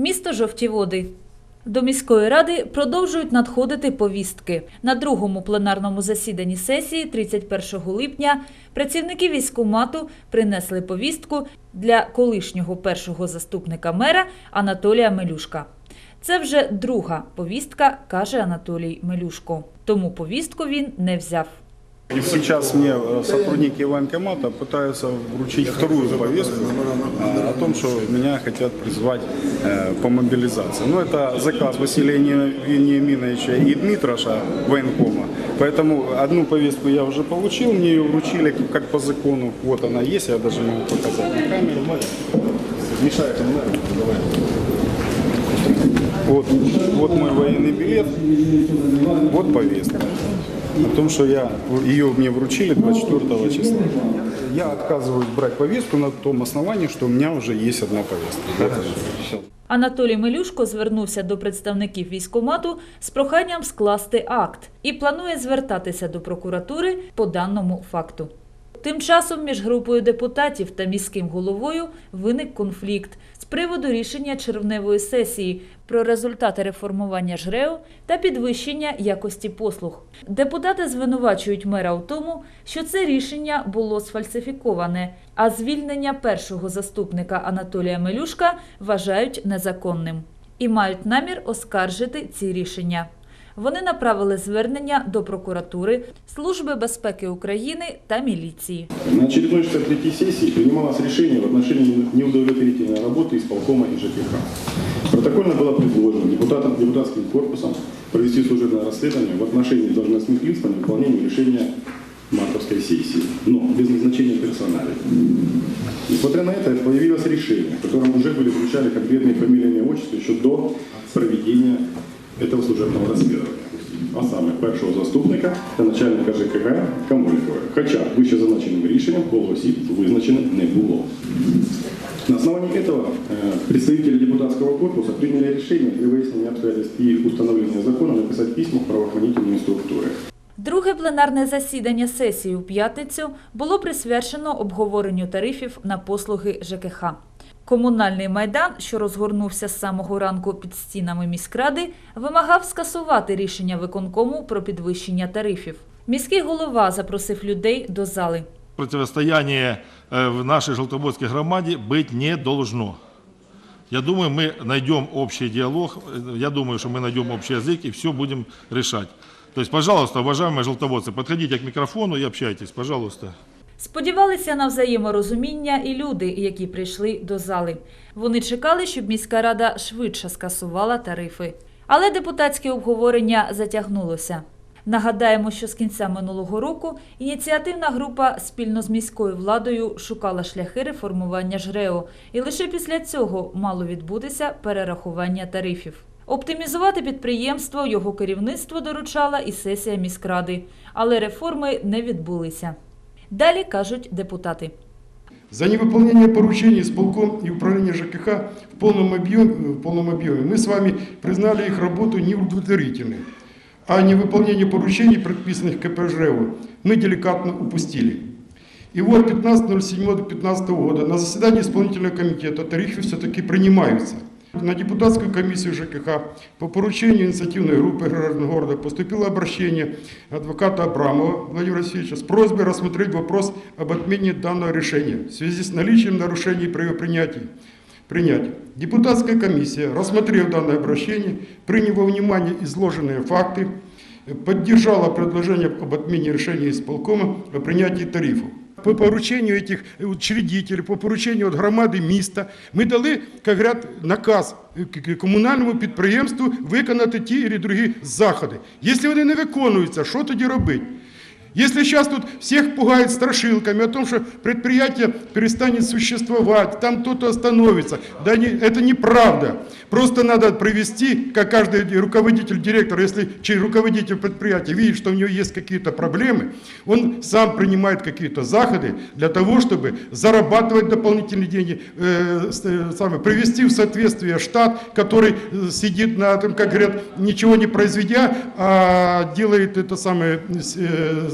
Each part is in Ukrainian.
Місто Жовті Води. До міської ради продовжують надходити повістки. На другому пленарному засіданні сесії 31 липня працівники військкомату принесли повістку для колишнього першого заступника мера Анатолія Мелюшка. Це вже друга повістка, каже Анатолій Мелюшко. Тому повістку він не взяв. Сейчас мне э, сотрудники военкомата пытаются вручить вторую повестку о том, что меня хотят призвать э, по мобилизации. Но это заказ Василия Вениаминовича и Дмитроша военкома. Поэтому одну повестку я уже получил, мне ее вручили как по закону. Вот она есть, я даже могу показать на камеру. Мешает Вот, вот мой военный билет, вот повестка. О том, что я, ее мне вручили 24 числа. Я отказываюсь брать повестку на том основании, что у меня уже есть одна повестка. Это всё. Анатолій Мелюшко звернувся до представників військкомату з проханням скласти акт і планує звертатися до прокуратури по даному факту. Тим часом між групою депутатів та міським головою виник конфлікт з приводу рішення червневої сесії про результати реформування ЖРЕО та підвищення якості послуг. Депутати звинувачують мера у тому, що це рішення було сфальсифіковане, а звільнення першого заступника Анатолія Мелюшка вважають незаконним і мають намір оскаржити ці рішення. Вони направили звернення до прокуратури, Служби безпеки України та міліції. На очередной 63-й сессии принималось решение в отношении неудовлетворительной работы исполкома и ЖКХ. Протокольно было предложено депутатам, депутатским корпусом провести служебное расследование в отношении должностных лиц по невыполнению решения мартовской сессии, но без назначения персонала. Несмотря на это, появилось решение, в котором уже были вручали конкретные фамилии, имя, отчество еще до проведения этого служебного расследования. А саме першого заступника та начальника ЖКГ Камолькової. Хоча вище зазначеним рішенням коло осіб визначено не було. На основании этого э, представители депутатского корпуса приняли решение для выяснения обстоятельств и установления закона написать письма в правоохранительные структуры. Друге пленарне засідання сесії у п'ятницю було присвячено обговоренню тарифів на послуги ЖКХ. Комунальний майдан, що розгорнувся з самого ранку під стінами міськради, вимагав скасувати рішення виконкому про підвищення тарифів. Міський голова запросив людей до зали. противостояние э, в нашей Желтободской громаде быть не должно. Я думаю, мы найдем общий диалог, э, я думаю, что мы найдем общий язык и все будем решать. То есть, пожалуйста, уважаемые желтоводцы, подходите к микрофону и общайтесь, пожалуйста. Сподівалися на взаєморозуміння і люди, які прийшли до зали. Вони чекали, щоб міська рада швидше скасувала тарифи. Але депутатське обговорення затягнулося. Нагадаємо, що з кінця минулого року ініціативна група спільно з міською владою шукала шляхи реформування ЖРЕО, і лише після цього мало відбутися перерахування тарифів. Оптимізувати підприємство його керівництво доручала і сесія міськради, але реформи не відбулися. Далі кажуть депутати. За невыполнение поручений исполком и управления ЖКХ в полном объеме, в полном объеме мы с вами признали их работу неудовлетворительной, а невыполнение поручений, предписанных КП ЖРЭО, мы деликатно упустили. И вот 15.07.15 года на заседании исполнительного комитета тарифы все-таки принимаются. На депутатскую комиссию ЖКХ по поручению инициативной группы граждан города поступило обращение адвоката Абрамова Владимира Васильевича с просьбой рассмотреть вопрос об отмене данного решения в связи с наличием нарушений при его принятии. принятия. Депутатская комиссия, рассмотрев данное обращение, приняв во внимание изложенные факты, поддержала предложение об отмене решения исполкома о принятии тарифов. По поручению этих учредителей, по поручению от громади міста, ми дали, як говорят, наказ к- комунальному підприємству виконати ті і другі заходи. Якщо вони не виконуються, що тоді робити? Если сейчас тут всех пугают страшилками о том, что предприятие перестанет существовать, там кто-то остановится, да не, это неправда. Просто надо провести, как каждый руководитель, директор, если руководитель предприятия видит, что у него есть какие-то проблемы, он сам принимает какие-то заходы для того, чтобы зарабатывать дополнительные деньги, э, э, самое, привести в соответствие штат, который э, сидит на этом, как говорят, ничего не произведя, а делает это самое, э,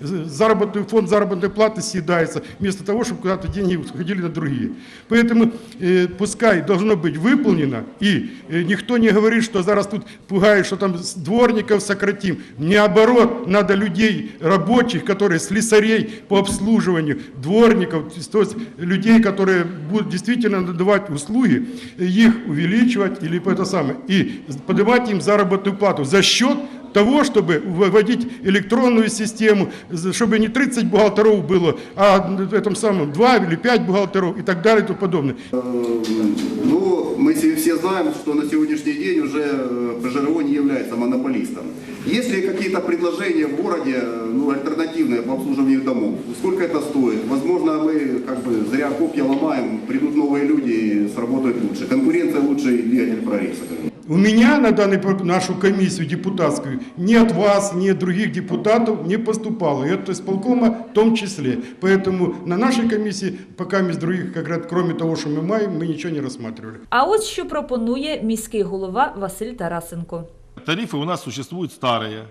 заработный фонд заработной платы съедается, вместо того, чтобы куда-то деньги уходили на другие. Поэтому э, пускай должно быть выполнено, и э, никто не говорит, что зараз тут пугает, что там с дворников сократим. Наоборот, надо людей, рабочих, которые слесарей по обслуживанию, дворников, то есть людей, которые будут действительно надавать услуги, их увеличивать или это самое, и подавать им заработную плату за счет того, чтобы вводить электронную систему, чтобы не 30 бухгалтеров было, а в этом самом 2 или 5 бухгалтеров и так далее и тому подобное. Ну, мы все знаем, что на сегодняшний день уже э, ПЖРО не является монополистом. Есть ли какие-то предложения в городе, э, ну, альтернативные по обслуживанию домов? Сколько это стоит? Возможно, мы как бы зря копья ломаем, придут новые люди и сработают лучше. Конкуренция лучший двигатель прогресса. У меня на данную по- нашу комиссию депутатскую ни от вас, ни от других депутатов не поступало. И это исполкома в том числе. Поэтому на нашей комиссии, пока из других, как говорят, кроме того, что мы маем, мы ничего не рассматривали. А ось що пропонує міський голова Василь Тарасенко. Тарифы у нас существуют старые,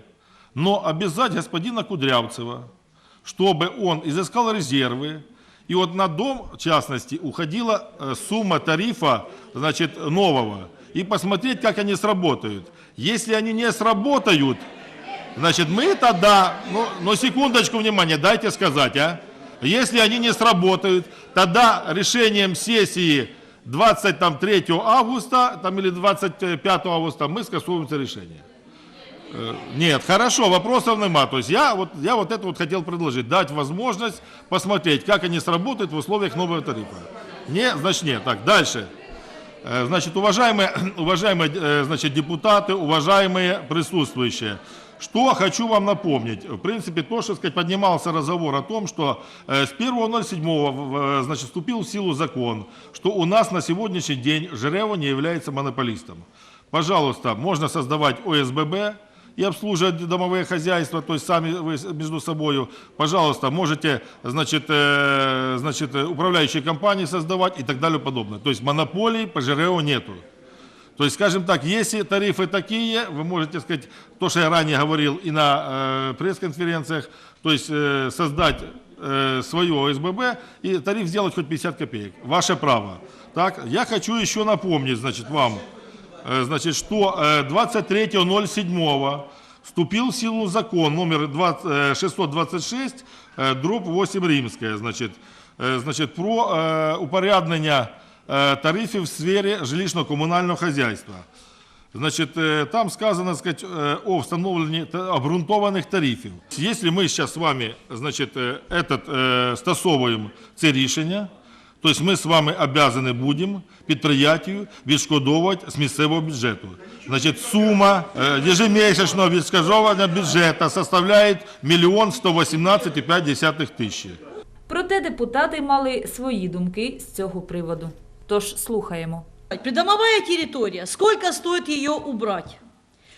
но обязать господина Кудрявцева, чтобы он изыскал резервы, и вот на дом, в частности, уходила э, сумма тарифа, значит, нового, и посмотреть, как они сработают. Если они не сработают, значит, мы тогда, ну, но секундочку внимания, дайте сказать, а. Если они не сработают, тогда решением сессии 23 августа там, или 25 августа мы скасуем это решение. Э, Нет, хорошо, вопросов нема. То есть я вот, я вот это вот хотел предложить, дать возможность посмотреть, как они сработают в условиях нового тарифа. Не, значит нет. Так, дальше. Э, Значит, уважаемые, уважаемые э, значит, депутаты, уважаемые присутствующие, что хочу вам напомнить. В принципе, то, что сказать, поднимался разговор о том, что э, с 1.07 в- э, значит, вступил в силу закон, что у нас на сегодняшний день ЖРЭО не является монополистом. Пожалуйста, можно создавать ОСББ, и обслуживать домовые хозяйства, то есть сами вы с- между собой, пожалуйста, можете, значит, э, значит, э, управляющие компании создавать и так далее и подобное. То есть монополий по ЖРЭО нету. То есть, скажем так, если тарифы такие, вы можете сказать, то, что я ранее говорил и на э, пресс-конференциях, то есть э, создать э, свое ОСББ и тариф сделать хоть 50 копеек. Ваше право. Так, я хочу еще напомнить, значит, вам, Э, значит, что э, 23.07 вступил в силу закон номер 20, э, 626, э, дробь 8 римская, значит, э, значит, про э, упоряднення э, тарифів в сфері жилищно-комунального хозяйства. Значит, э, там сказано сказать, э, о встановленні та- обґрунтованих тарифів. Если мы сейчас с вами значит, э, этот, э, стосовуємо це рішення, то есть мы с вами обязаны будем підприятию відшкодовувати з місцевого бюджету. Значит, сума э, ежемесячного відшкодовування бюджету составляет миллион 118,5 тисячі. Проте депутати мали свої думки з цього приводу. Тож слухаємо. Придомовая территория, сколько стоит ее убрать?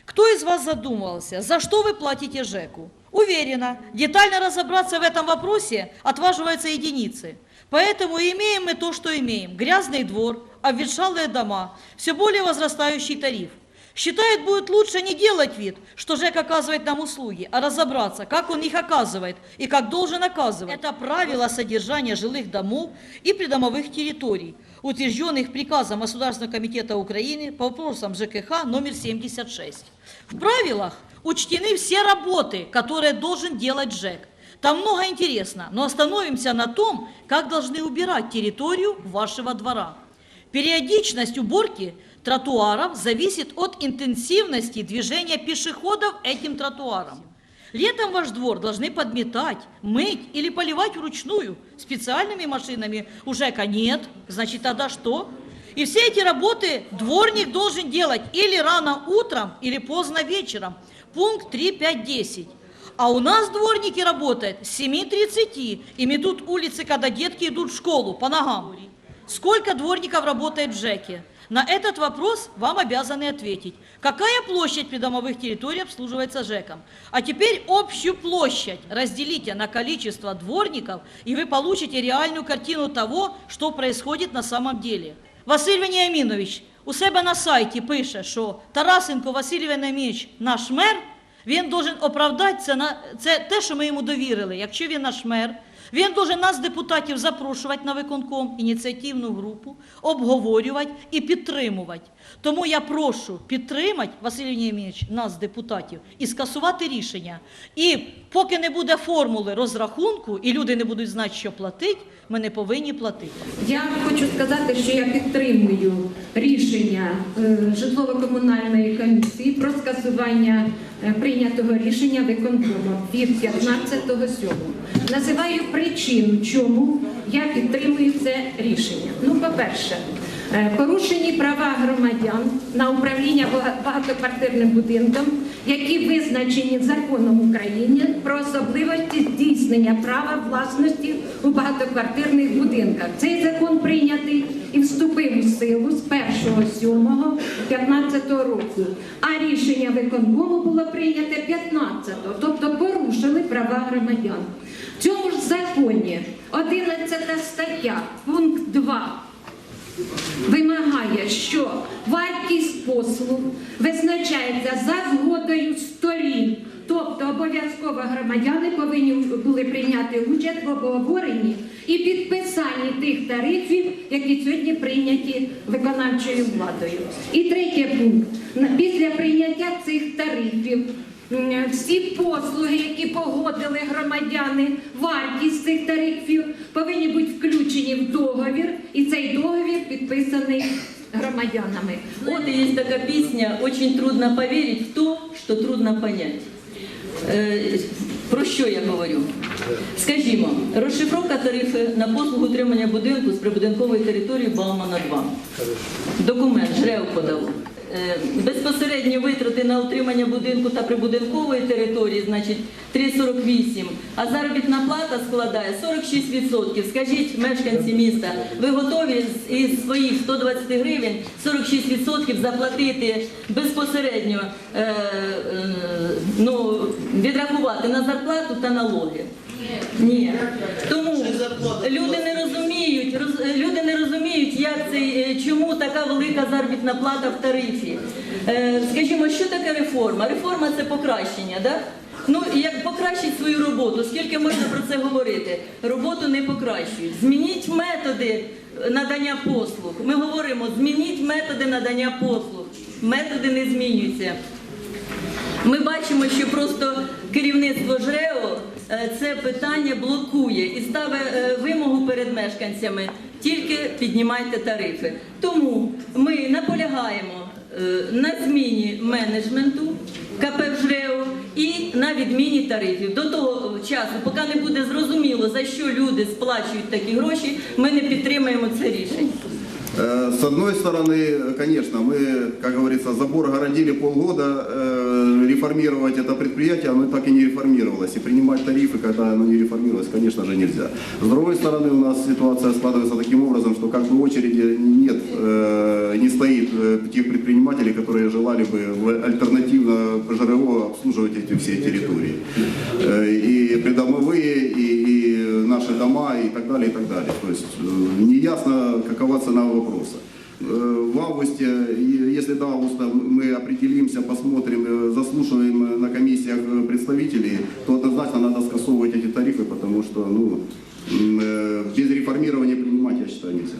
Кто из вас задумывался, за что вы платите ЖЭКу? Уверена, детально разобраться в этом вопросе отваживаются единицы. Поэтому имеем мы то, что имеем. Грязный двор, обветшалые дома, все более возрастающий тариф. Считают, будет лучше не делать вид, что ЖЭК оказывает нам услуги, а разобраться, как он их оказывает и как должен оказывать. Это правила содержания жилых домов и придомовых территорий, утвержденных приказом Государственного комитета Украины по вопросам ЖКХ номер 76. В правилах учтены все работы, которые должен делать ЖЭК. Там много интересно, но остановимся на том, как должны убирать территорию вашего двора. Периодичность уборки тротуаров зависит от интенсивности движения пешеходов этим тротуаром. Летом ваш двор должны подметать, мыть или поливать вручную. Специальными машинами у ЖЭКа нет, значит тогда что? И все эти работы дворник должен делать или рано утром, или поздно вечером. Пункт 3.5.10. А у нас дворники работают с 7.30 и метут улицы, когда детки идут в школу по ногам. Сколько дворников работает в ЖЭКе? На этот вопрос вам обязаны ответить. Какая площадь придомовых территорий обслуживается ЖЭКом? А теперь общую площадь разделите на количество дворников, и вы получите реальную картину того, что происходит на самом деле. Василь Веніамінович у себе на сайті пише, що Тарасенко Василь Веніамінович наш мер, він должен оправдати це, на, це те, що ми йому довірили. Якщо він наш мер, він должен нас, депутатів, запрошувати на виконком, ініціативну групу, обговорювати і підтримувати. Тому я прошу підтримати, Василь Євгенійович, нас, депутатів, і скасувати рішення. І поки не буде формули розрахунку, і люди не будуть знати, що платить, ми не повинні платити. Я хочу сказати, що я підтримую рішення е, житлово-комунальної комісії про скасування прийнятого рішення виконкому від 15.07. Називаю причину, чому я підтримую це рішення. Ну, по-перше, е, порушені права громадян на управління багатоквартирним будинком, які визначені законом України про особливості здійснення права власності у багатоквартирних будинках. Цей закон прийнятий і вступив у силу з 1.07.15 року, а рішення виконкому було прийняте 15-го, тобто порушили права громадян. В цьому ж законі 11 стаття, пункт 2 вимагає, що вартість послуг визначається за згодою сторін. Тобто обов'язково громадяни повинні були прийняти участь в обговоренні і підписанні тих тарифів, які сьогодні прийняті виконавчою владою. І третій пункт. Після прийняття цих тарифів всі послуги, які погодили громадяни, вартість цих тарифів повинні бути включені в договір, і цей договір підписаний громадянами. Вот и есть такая песня «Очень трудно поверить в то, что трудно понять». Е, Про що я говорю? Скажімо, розшифровка тарифи на послугу утримання будинку з прибудинкової території Баумана 2. Документ ЖРЕО подав. Е, Безпосередні витрати на утримання будинку та прибудинкової території, значить 3,48, а заробітна плата складає 46%. Скажіть, мешканці міста, ви готові із своїх 120 гривень 46% заплатити безпосередньо, е, е, ну, відрахувати на зарплату та налоги? Ні. Тому люди не розуміють, роз- люди не розуміють, як це, е, чому така велика заробітна плата в тарифі. Е, Скажімо, що таке реформа? Реформа це покращення, да? Ну, і як покращить свою роботу, скільки можна про це говорити? Роботу не покращують. Змініть методи надання послуг. Ми говоримо, змініть методи надання послуг. Методи не змінюються. Ми бачимо, що просто керівництво ЖРЕО це питання блокує і ставить е, вимогу перед мешканцями тільки піднімайте тарифи. Тому ми наполягаємо е, на зміні менеджменту КП ЖРЕО і на відміні тарифів. До того часу, поки не буде зрозуміло, за що люди сплачують такі гроші, ми не підтримаємо це рішення. Э, С одной стороны, конечно, мы, как говорится, забор городили полгода, э, реформировать это предприятие, оно так и не реформировалось. И принимать тарифы, когда оно не реформировалось, конечно же, нельзя. С другой стороны, у нас ситуация складывается таким образом, что как бы очереди нет, э, не стоит э, тех предпринимателей, которые желали бы альтернативно ПЖРО обслуживать эти все территории. Э, И придомовые, и, и наши дома, и так далее, и так далее. То есть неясно, какова цена вопроса. Э, В августе, и если до августа мы определимся, посмотрим, э, заслушиваем на комиссиях э, представителей, то однозначно надо скасовывать эти тарифы, потому что ну, м, э, без реформирования принимать, я считаю, нельзя.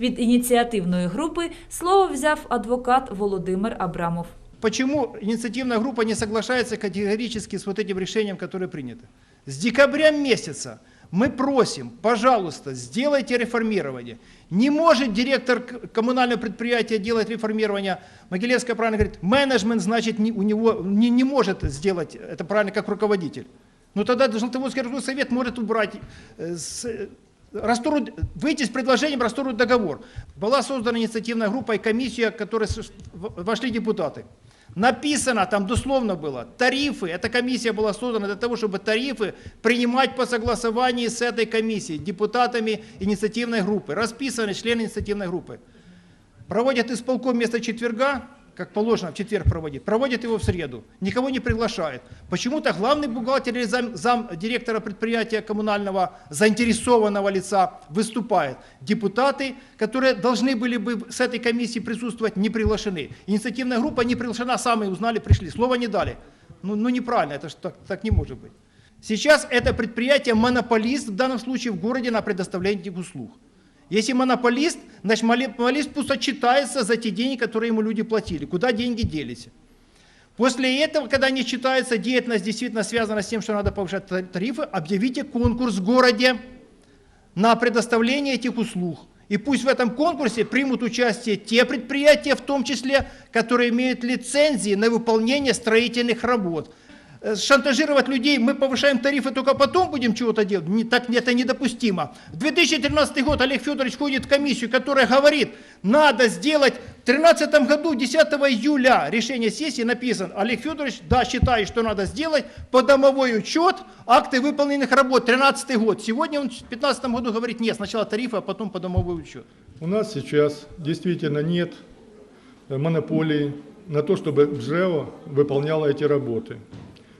Від ініціативної групи слово взяв адвокат Володимир Абрамов. Почему инициативная группа не соглашается категорически с вот этим решением, которое принято? С декабря месяца мы просим, пожалуйста, сделайте реформирование. Не может директор к- коммунального предприятия делать реформирование. Могилевская правильно говорит, менеджмент, значит, не, у него не, не может сделать это правильно как руководитель. Ну тогда Желтоводский городской совет может убрать, э, с- э, расторгнуть- выйти с предложением расторгнуть договор. Была создана инициативная группа и комиссия, в которой с- в- вошли депутаты. Написано там дословно было, тарифы, эта комиссия была создана для того, чтобы тарифы принимать по согласованию с этой комиссией, депутатами инициативной группы, расписаны члены инициативной группы. Проводят исполком вместо четверга, как положено, в четверг проводит, проводит его в среду, никого не приглашает. Почему-то главный бухгалтер или зам, зам директора предприятия коммунального заинтересованного лица выступает. Депутаты, которые должны были бы с этой комиссии присутствовать, не приглашены. Инициативная группа не приглашена, сами узнали, пришли, слова не дали. Ну, ну неправильно, это ж так, так не может быть. Сейчас это предприятие монополист, в данном случае в городе на предоставление этих услуг. Если монополист, значит монополист пусть отчитается за те деньги, которые ему люди платили. Куда деньги делись? После этого, когда не считается деятельность действительно связана с тем, что надо повышать та- тарифы, объявите конкурс в городе на предоставление этих услуг. И пусть в этом конкурсе примут участие те предприятия, в том числе, которые имеют лицензии на выполнение строительных работ. Э, Шантажировать людей, мы повышаем тарифы, только потом будем чего-то делать, не, так это недопустимо. В 2013 год Олег Федорович входит в комиссию, которая говорит, надо сделать в 2013 году, 10 июля, решение сессии написано, Олег Федорович, да, считает, что надо сделать подомовой учет, акты выполненных работ, 13 год. Сегодня он в 2015 году говорит, нет, сначала тарифы, а потом подомовой учет. У нас сейчас действительно нет э, монополии на то, чтобы БЖЭО выполняло эти работы.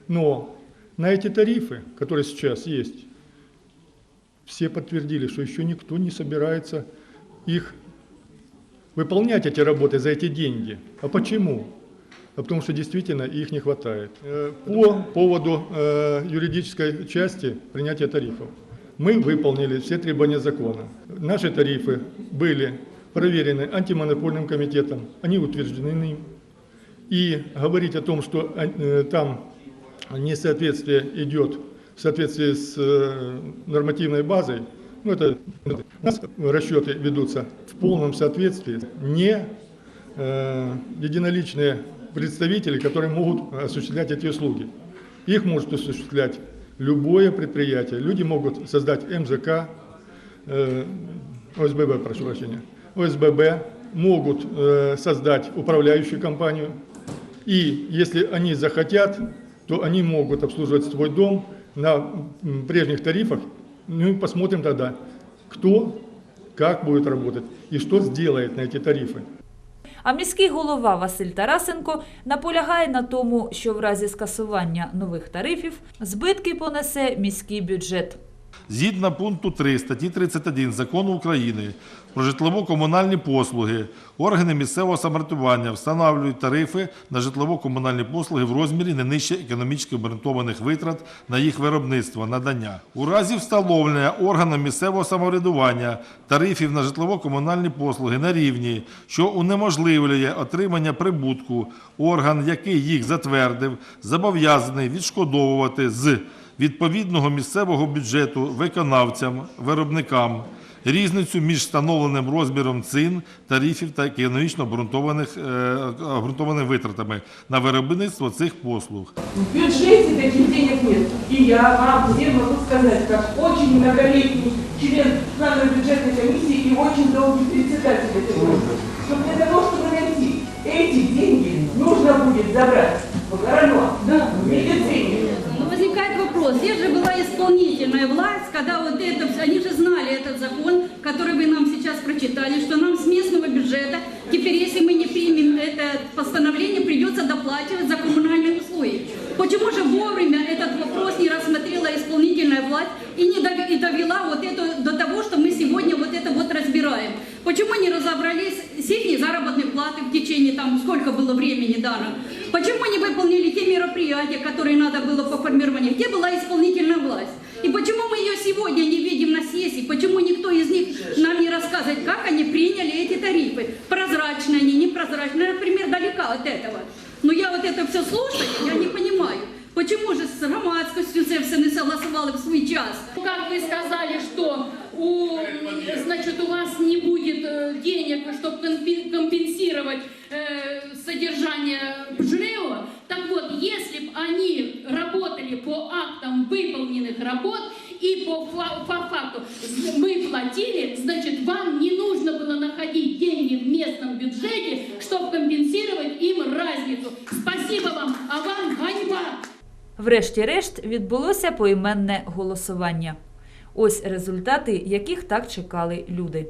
Но на эти тарифы, которые сейчас есть, все подтвердили, что еще никто не собирается их выполнять эти работы за эти деньги. А почему? А потому что действительно их не хватает. Э, По поводу э, юридической части принятия тарифов. Мы выполнили все требования закона. Наши тарифы были проверены антимонопольным комитетом, они утверждены. И говорить о том, что э, там несоответствие идет в соответствии с э, нормативной базой, ну это у нас расчеты ведутся в полном соответствии. Не э, единоличные представители, которые могут осуществлять эти услуги. Их может осуществлять любое предприятие. Люди могут создать МЖК, э, ОСББ, прошу прощения, ОСББ, могут э, создать управляющую компанию. И если они захотят, то они могут обслуживать свой дом на прежних тарифах. Ну и посмотрим тогда, кто, как будет работать и что сделает на эти тарифы. А міський голова Василь Тарасенко наполягає на тому, що в разі скасування нових тарифів збитки понесе міський бюджет. Згідно пункту 3 статті 31 Закону України про житлово-комунальні послуги, органи місцевого самоврядування встановлюють тарифи на житлово-комунальні послуги в розмірі не нижче економічно обґрунтованих витрат на їх виробництво, надання. У разі встановлення органом місцевого самоврядування тарифів на житлово-комунальні послуги на рівні, що унеможливлює отримання прибутку, орган, який їх затвердив, зобов'язаний відшкодовувати з відповідного місцевого бюджету виконавцям, виробникам різницю між встановленим розміром цін, тарифів та економічно обґрунтованих, е, обґрунтованими витратами на виробництво цих послуг. В бюджете таких денег нет. И я вам всем могу сказать, как очень многолетний член Центральной бюджетной комиссии и очень долгий председатель этой группы, что для того, чтобы найти эти деньги, нужно будет забрать в огородах, в медицине, Но возникает вопрос, здесь же была исполнительная власть, когда вот это, они же знали этот закон, который вы нам сейчас прочитали, что нам с местного бюджета, теперь если мы не примем это постановление, придется доплачивать за коммунальные услуги. Почему же вовремя этот вопрос не рассмотрела исполнительная власть и не довела вот это до того, что мы сегодня вот это вот разбираем? Почему не разобрались с их заработной платы в течение там сколько было времени дано? Почему не выполнили те мероприятия, которые надо было по формированию? Где была исполнительная власть? И почему мы ее сегодня не видим на сессии? Почему никто из них нам не рассказывает, как они приняли эти тарифы? Прозрачны они, непрозрачны? Например, далека от этого. Но я вот это все слушаю, я не понимаю. Почему же с громадскостью це все не согласовали в свой час? Как вы сказали, что у, значит, у вас не будет э, денег, чтобы компенсировать э, содержание ЖРЭО, так вот, если бы они работали по актам выполненных работ и по, по факту мы платили, значит, вам не нужно было находить деньги в местном бюджете, чтобы компенсировать им разницу. Спасибо вам, а вам ганьба! Врешті-решт відбулося поіменне голосування. Ось результати, яких так чекали люди.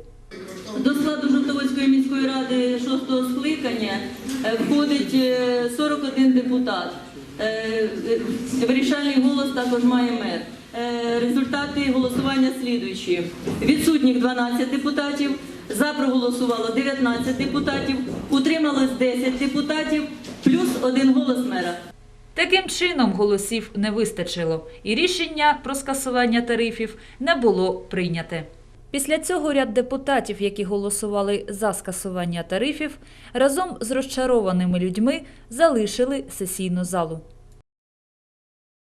До складу Жовтоводської міської ради шостого скликання е, входить е, 41 депутат. Е, е, Вирішальний голос також має мер. Е, Результати голосування слідуючі. Відсутніх 12 депутатів, за проголосувало 19 депутатів, утрималось 10 депутатів, плюс один голос мера. Таким чином голосів не вистачило, і рішення про скасування тарифів не було прийняте. Після цього ряд депутатів, які голосували за скасування тарифів, разом з розчарованими людьми залишили сесійну залу.